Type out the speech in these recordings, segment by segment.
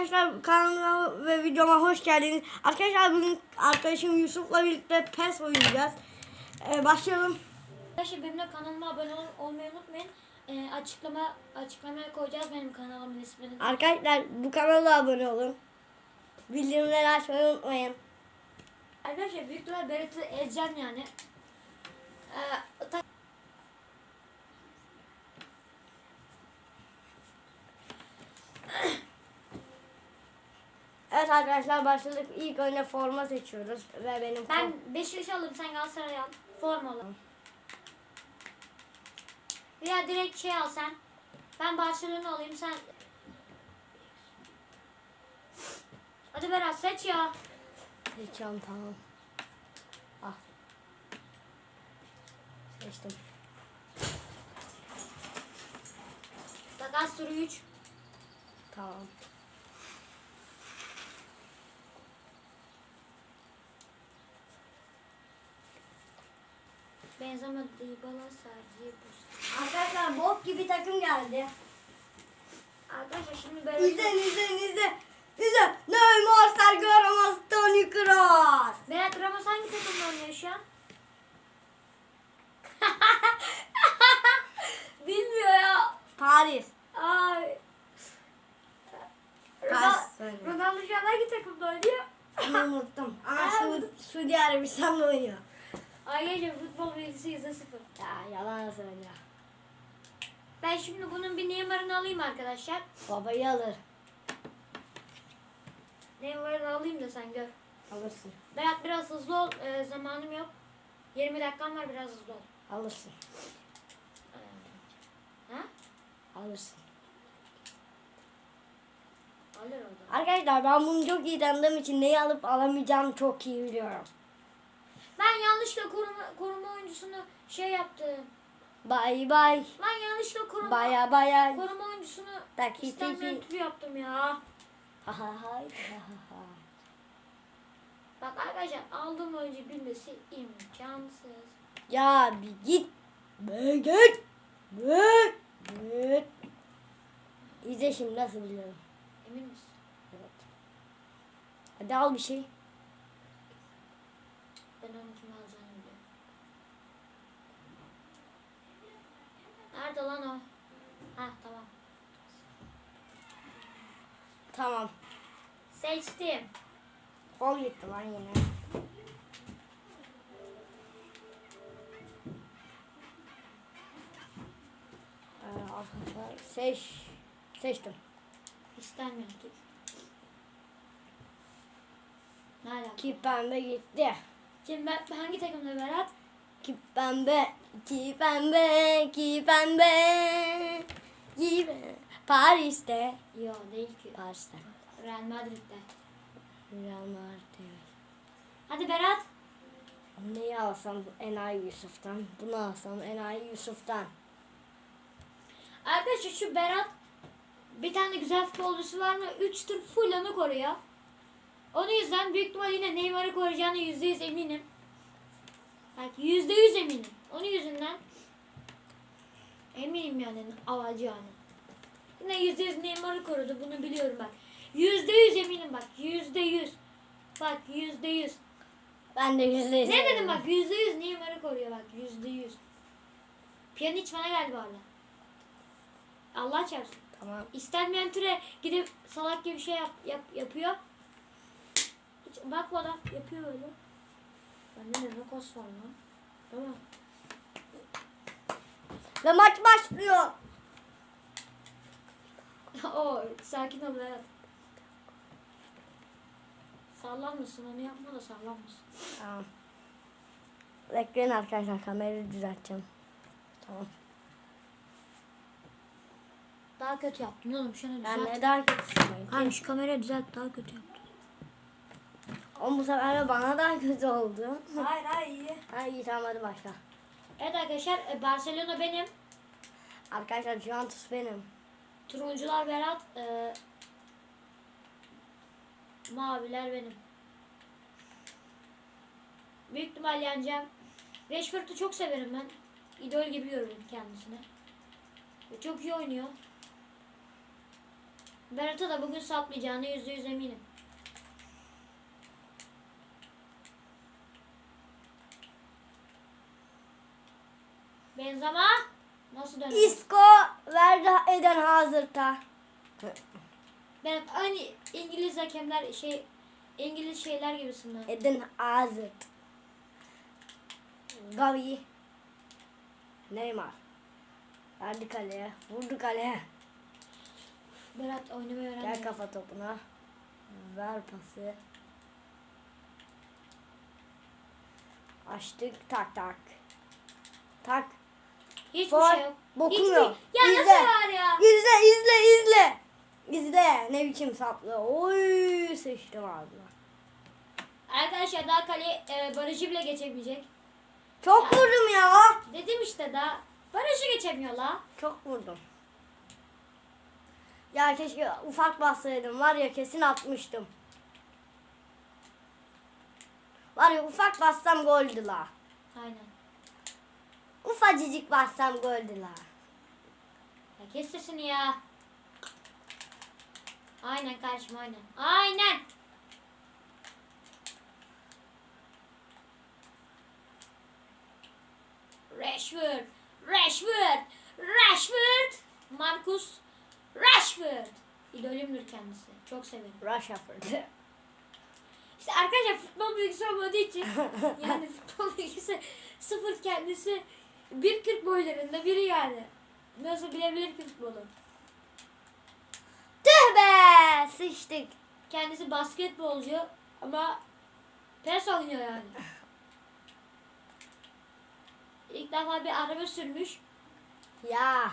arkadaşlar kanalıma ve videoma hoş geldiniz. Arkadaşlar bugün arkadaşım Yusuf'la birlikte PES oynayacağız. Ee, başlayalım. Arkadaşlar benim de kanalıma abone ol- olmayı unutmayın. Ee, açıklama açıklamaya koyacağız benim kanalımın ismini. Arkadaşlar bu kanala abone olun. Bildirimleri açmayı unutmayın. Arkadaşlar büyük ihtimal Berat'ı ezeceğim yani. Ee, Evet arkadaşlar başladık. İlk önce forma seçiyoruz. Ve benim ben Beşiktaş alırım sen Galatasaray al. Forma al. Veya direkt şey al sen. Ben Barcelona alayım sen. Hadi Berat seç ya. seçiyorum tamam. Ah. Seçtim. Turu 3. Tamam. Benzema Dybala Sergi. Arkadaşlar bok gibi takım geldi. Arkadaşlar şimdi böyle İzle izle izle. İzle. Neymar, Sergio Ramos, Toni Kroos. Berat Ramos hangi takımda oynuyor şu an? Bilmiyor ya. Paris. Ay. Pas Ronaldo, şu an hangi takımda oynuyor? Onu unuttum. Ama Suudi Arabistan'da oynuyor. Arkadaşlar futbol bilgisi yüzde sıfır. Ya yalan söylüyor. Ben şimdi bunun bir Neymar'ını alayım arkadaşlar. Babayı alır. Neymar'ını alayım da sen gör. Alırsın. Berat biraz hızlı ol. Ee, zamanım yok. 20 dakikam var biraz hızlı ol. Alırsın. Ha? Alırsın. Alır o da. Arkadaşlar ben bunu çok iyi tanıdığım için neyi alıp alamayacağımı çok iyi biliyorum. Ben yanlışlıkla koruma, koruma oyuncusunu şey yaptım. Bay bay. Ben yanlışlıkla koruma, Baya baya. koruma oyuncusunu Taki istenmeyen tiki. türü yaptım ya. Ha. Bak arkadaşlar aldığım oyuncu bilmesi imkansız. Ya bir git. Be git. Be git. İzle şimdi nasıl biliyorum. Emin misin? Evet. Hadi al bir şey. Ben onu kime alacağını biliyorum. Nerede lan o? Ha tamam. Tamam. Seçtim. Kol gitti lan yine. Ee, arkadaşlar seç. Seçtim. İstenmiyor dur. Ne alaka? Ki pembe gitti. Şimdi ben hangi takımda Berat? Ki pembe. Ki pembe. Ki pembe. Ki pembe. Paris'te. Yok değil ki. Paris'te. Real Madrid'de. Real Madrid. Hadi Berat. Neyi alsam Enayi Yusuf'tan. Bunu alsam Enayi Yusuf'tan. Arkadaşlar şu Berat bir tane güzel futbolcusu var mı? 3 tur full onu koruyor. Onun yüzden büyük ihtimal yine Neymar'ı koruyacağına %100 eminim. Bak %100 eminim. Onun yüzünden eminim yani yani. Yine %100 Neymar'ı korudu bunu biliyorum bak. %100 eminim bak %100. Bak %100. Ben de yüzde yüz Ne dedim eminim. bak %100 Neymar'ı koruyor bak %100. Piyaniç bana geldi valla. Allah çarpsın. Tamam. İstenmeyen türe gidip salak gibi şey yap, yap, yapıyor. Hiç bakmadan yapıyor böyle. Bende de ne kos var lan. Değil mi? Ve maç başlıyor. Oo, sakin ol Berat. Sallanmasın onu yapma da sallanmasın. Tamam. Bekleyin arkadaşlar kamerayı düzelteceğim. Tamam. Daha kötü yaptın oğlum şunu düzelt. Ben ne daha kötü Hayır şu kamerayı düzelt daha kötü yaptın. Ama bu sefer de bana daha kötü oldu. Hayır hayır iyi. ha iyi tamam hadi başla. Evet arkadaşlar e, Barcelona benim. Arkadaşlar Juventus benim. Turuncular Berat. E, maviler benim. Büyük ihtimal yeneceğim. Rashford'u çok severim ben. İdol gibi görüyorum kendisine. Çok iyi oynuyor. Berat'a da bugün yüzde yüz eminim. Benzema nasıl döner? Isco verdi Eden Hazırt'a. Ben aynı İngiliz hakemler şey İngiliz şeyler gibisinden. Eden Hazırt. Gavi. Neymar. Verdi kaleye. Vurdu kaleye. Berat oynamayı öğrendi. Gel kafa topuna. Ver pası. Açtık tak tak. Tak. Hiçbir Faul. şey yok. Dokunmuyor. Hiçbir... Ya İzle. nasıl var ya? İzle izle izle. İzle. Ne biçim saplı. Oy sıçtım ağzına. Arkadaşlar daha kale e, barajı bile geçebilecek. Çok vurdum ya. Dedim işte daha barajı geçemiyor la. Çok vurdum. Ya keşke ufak bassaydım. Var ya kesin atmıştım. Var ya ufak bassam goldü la. Aynen. Ufacıcık bassam goldü la. Ya kes sesini ya. Aynen kardeşim aynen. Aynen. Rashford. Rashford. Rashford. Marcus Rashford. İdolümdür kendisi. Çok severim. Rashford. İşte arkadaşlar futbol bilgisi olmadığı için yani futbol bilgisi sıfır kendisi 1.40 boylarında biri yani. Nasıl bilebilir ki futbolu? Tüh be sıçtık. Kendisi basketbolcu ama pes oynuyor yani. İlk defa bir araba sürmüş. Ya.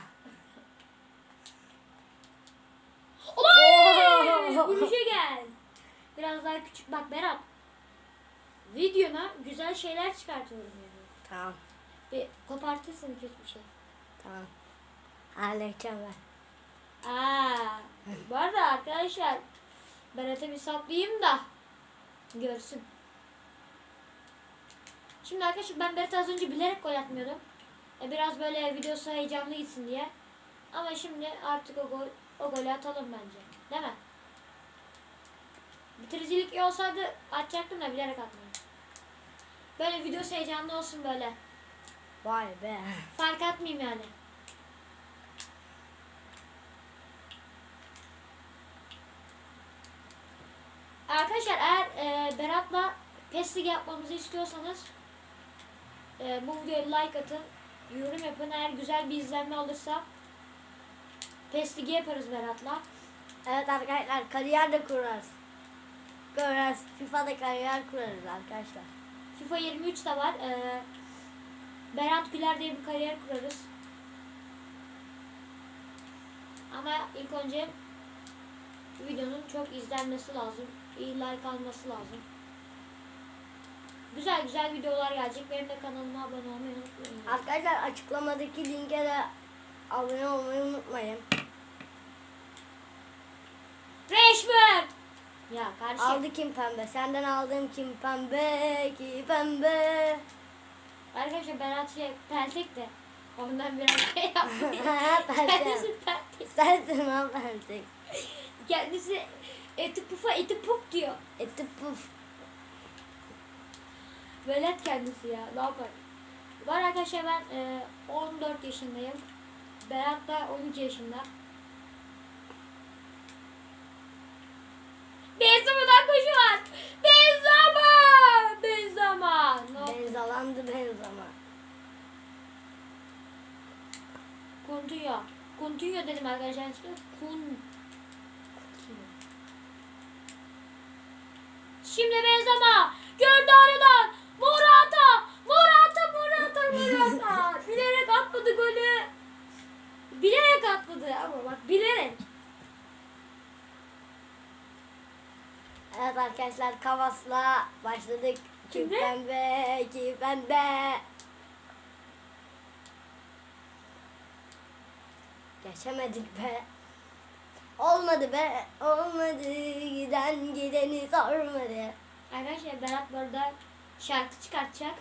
Olay! Vuruşa gel. Biraz daha küçük. Bak Berat. Videona güzel şeyler çıkartıyorum yani. Tamam. Bir kopartırsın kötü bir şey. Tamam. Halledeceğim ben. Aa, bu arada arkadaşlar Berat'a bir saplayayım da görsün. Şimdi arkadaşlar ben Berat'a az önce bilerek gol atmıyordum. E, biraz böyle videosu heyecanlı gitsin diye. Ama şimdi artık o gol o golü atalım bence. Değil mi? Bitiricilik iyi olsaydı atacaktım da bilerek atmıyorum. Böyle videosu heyecanlı olsun böyle. Vay be. Fark atmayayım yani. Arkadaşlar eğer e, Berat'la PES Ligi yapmamızı istiyorsanız e, bu videoya like atın, yorum yapın. Eğer güzel bir izlenme alırsa PES Ligi yaparız Berat'la. Evet arkadaşlar kariyer de kurarız. Kurarız. FIFA'da kariyer kurarız arkadaşlar. FIFA 23 de var. E, Berat Güler diye bir kariyer kurarız. Ama ilk önce videonun çok izlenmesi lazım. İyi like alması lazım. Güzel güzel videolar gelecek. Benim de kanalıma abone olmayı unutmayın. Arkadaşlar açıklamadaki linke de abone olmayı unutmayın. Rashford! Ya karşı. Aldı kim pembe? Senden aldığım kim pembe? Ki pembe. Arkadaşlar Berat şey peltek de. Ondan biraz şey. Peltek. Kendisi peltek. Sensin lan peltek. Kendisi eti pufa eti pup diyor. Eti puf. Velet kendisi ya. Ne yapar? Var arkadaşlar ben e, 14 yaşındayım. Berat da 12 yaşında. Benzema'dan koşu var. Benzema! Benzema! Ne oldu? Benzalandı benzama. Kuntuyo. Kuntuyo dedim arkadaşlar. Kun. Şimdi Benzema. Gördü aradan. Morata. Morata, Morata, Morata. bilerek atmadı golü. Bilerek atmadı ama bak bilerek. Evet arkadaşlar Kavas'la başladık. Kim Kimle? pembe? Ki pembe. Geçemedik be. Olmadı be. Olmadı. Giden gideni sormadı. Arkadaşlar Berat bu arada şarkı çıkartacak.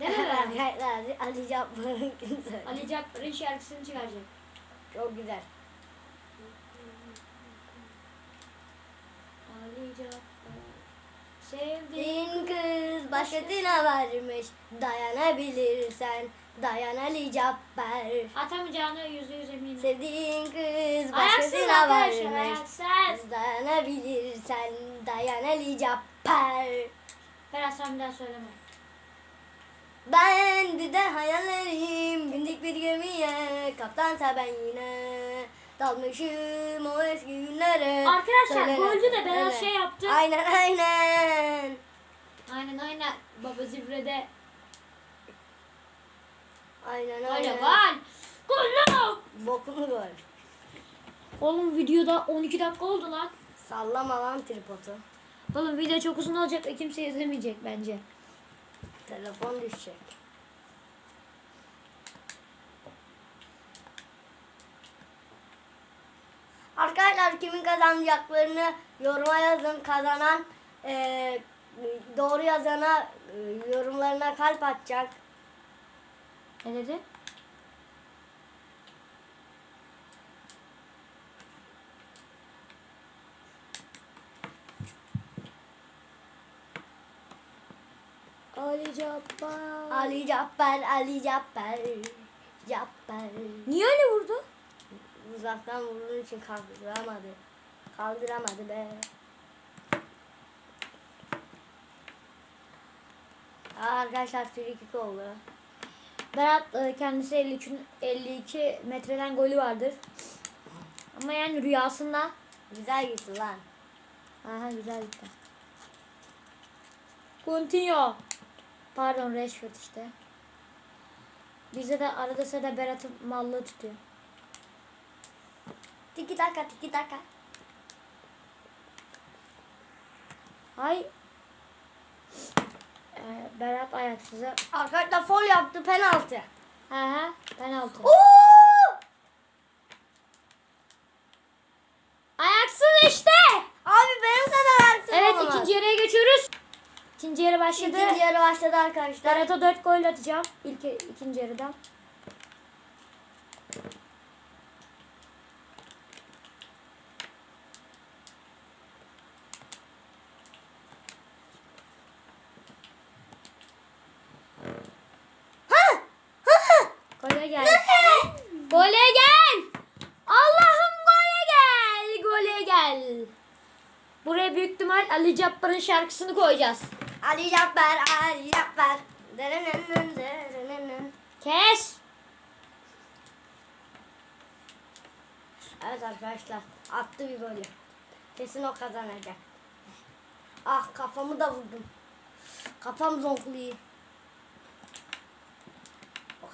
Değil mi Berat? Arkadaşlar Ali kimse. Ali Cabbar'ın şarkısını çıkaracak. Çok güzel. Sevdiğim Din kız başkasına varmış. Dayanabilirsen dayan Ali Cabbar. Atamayacağına yüzde yüz eminim. Sevdiğin kız başkasına arkadaşlar varmış. ayaksız. Dayanabilirsen dayan Ali Cabbar. Berat sen bir daha söyleme. Ben bir de hayallerim bindik bir gemiye kaptansa ben yine dalmışım o eski günlere. Arkadaşlar golcü de Berat Evet. şey yaptı. Aynen aynen. Aynen aynen. Baba Zivre'de. Aynen aynen. gol. Gol lan. Bokunu gol. Oğlum videoda 12 dakika oldu lan. Sallama lan tripodu. Oğlum video çok uzun olacak ve kimse izlemeyecek bence. Telefon düşecek. Arkadaşlar kimin kazanacaklarını yoruma yazın. Kazanan eee, doğru yazana eee, yorumlarına kalp atacak. Ne dedi? Ali Cabbar. Ali Cabbar, Ali Cabbar, Cabbar. Niye öyle vurdu? Uzaktan vurduğun için kaldıramadı. Kaldıramadı be. Arkadaşlar free kick oldu. Berat e, kendisi 53, 52 metreden golü vardır. Ama yani rüyasında. Güzel gitti lan. Aha güzel gitti. Coutinho. Pardon Rashford işte. Bize de arada sırada Berat'ın mallığı tutuyor. Tiki taka tiki taka. Hay. Ee, Berat ayaksızı. Arkadaşlar fol yaptı penaltı. Aha penaltı. Oo! Ayaksız işte. Abi benim kadar haksız Evet olamaz. ikinci yarıya geçiyoruz. İkinci yarı başladı. İkinci yarı başladı arkadaşlar. Berat'a 4 gol atacağım ilk ikinci yarıda. Gole gel. Gole gel. Allah'ım gole gel. Gole gel. Buraya büyük ihtimal Ali Cabbar'ın şarkısını koyacağız. Ali Cabbar, Ali Cabbar. Kes. Evet arkadaşlar attı bir golü. Kesin o kazanacak. Ah kafamı da vurdum. Kafam zonkluyor.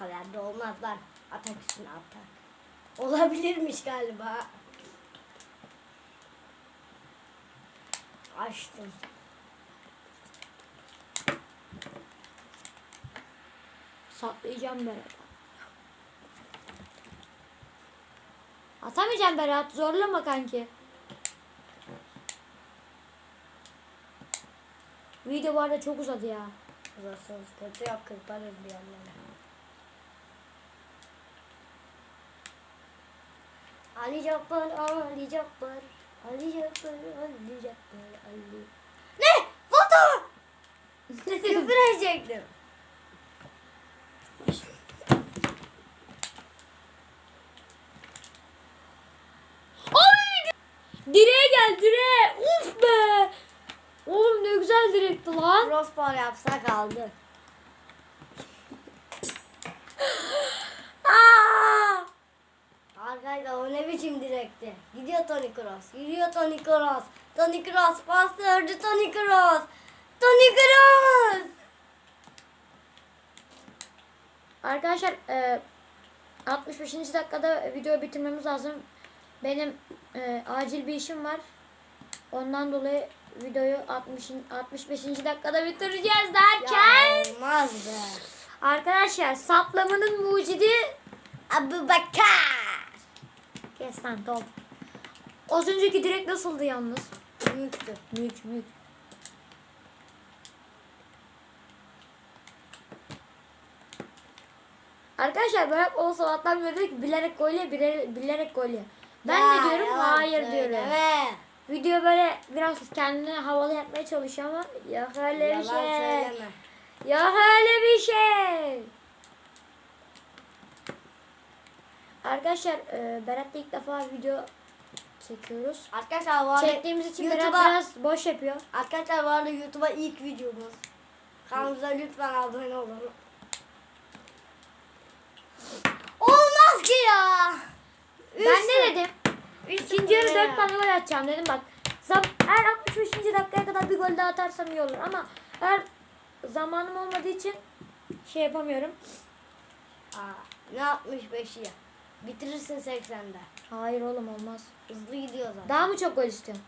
Kadar da olmaz lan. Atak üstüne atak. Olabilirmiş galiba. Açtım. Saklayacağım Berat. Atamayacağım Berat. Zorlama kanki. Video bu arada çok uzadı ya. Uzasın sıkıntı yok kırparız bir yerlere. Ali Cabbar, Ali Cabbar, Ali Cabbar, Ali Cabbar, Ali. Ne? Foto! Küfür edecektim. Direğe gel direğe. Uf be. Oğlum ne güzel direkti lan. Crossbar yapsa kaldı. Arkadaşlar o ne biçim direkti. Gidiyor Tony Kroos. Yürüyor Tony Kroos. Tony Kroos pas verdi Tony Kroos. Tony Kroos. Arkadaşlar e, 65. dakikada videoyu bitirmemiz lazım. Benim e, acil bir işim var. Ondan dolayı videoyu 60 65. dakikada bitireceğiz derken Ya olmaz be. arkadaşlar saplamanın mucidi Abu Bakar. Kes lan top. Az önceki direkt nasıldı yalnız? Büyüktü. Büyük büyük. Arkadaşlar Berat o sabahtan beri diyor ki bilerek gol ye, bilerek, bilerek gol ye. Ben Ya, de diyorum yalan hayır diyorum. söyleme. video böyle biraz kendini havalı yapmaya çalışıyor ama yok öyle bir şey. söyleme. Yok öyle bir şey. Arkadaşlar e, Berat'la ilk defa video çekiyoruz. Arkadaşlar arada Çektiğimiz için Berat YouTube'a- biraz boş yapıyor. Arkadaşlar bu arada YouTube'a ilk videomuz. Kanalımıza lütfen abone olun. Olmaz ki ya. Ben ne dedim? İkinci yarı sıfır 4 ya. tane gol atacağım dedim bak. Zam her 65. dakikaya kadar bir gol daha atarsam iyi olur ama her zamanım olmadığı için şey yapamıyorum. Aa, ne 65'i ya. Bitirirsin 80'de. Hayır oğlum olmaz. Hızlı gidiyor zaten. Daha mı çok gol istiyorsun?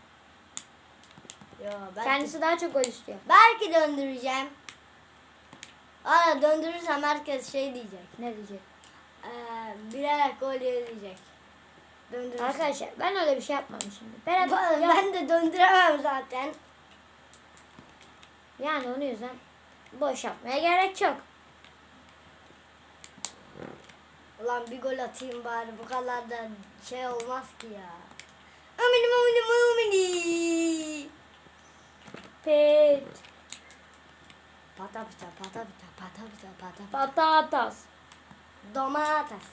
Yo, belki, Kendisi daha çok gol istiyor. belki döndüreceğim. Ara döndürürsem herkes şey diyecek. Ne diyecek? Ee, bilerek gol yedi diyecek. Döndürürsem. Arkadaşlar ben öyle bir şey yapmadım şimdi. Berat Ben, ya- ben de döndüremem zaten. yani onun yüzden boş yapmaya gerek yok. Ulan bir gol atayım bari bu kadar da şey olmaz ki ya. Amini amini amini. Pet Pata pita pata pita pata pita pata pita. patatas. Domates.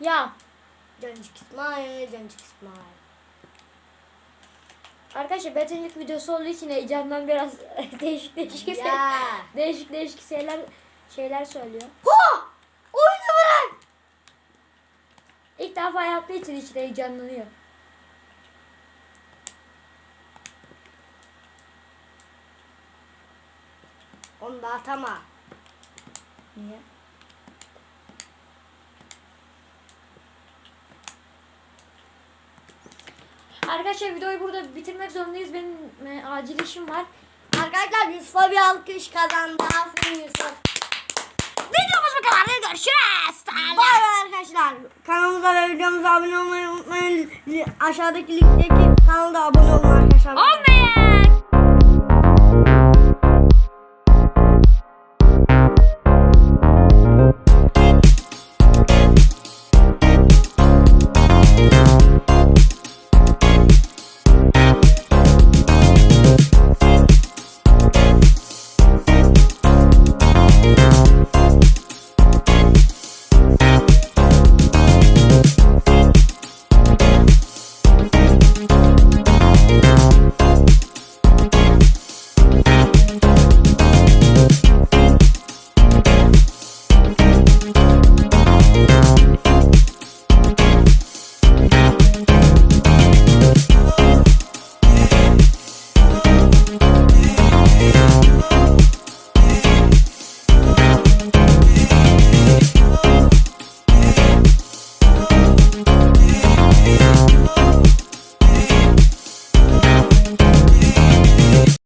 Ya Cancık İsmail, cancık İsmail. arkadaşlar Betinlik videosu olduğu için heyecandan biraz değişik değişik Ya. değişik değişik şeyler şeyler söylüyor. Ho! Oyunu bırak! İlk defa yaptığı için işte heyecanlanıyor. Onu da atama. Niye? Arkadaşlar videoyu burada bitirmek zorundayız. Benim e, acil işim var. Arkadaşlar Yusuf'a bir alkış kazandı. Aferin Yusuf. Videomuz bu kadar. Görüşürüz. Bay bay arkadaşlar. Kanalımıza ve videomuza abone olmayı unutmayın. Aşağıdaki linkteki kanalda abone olun arkadaşlar. Olmayın.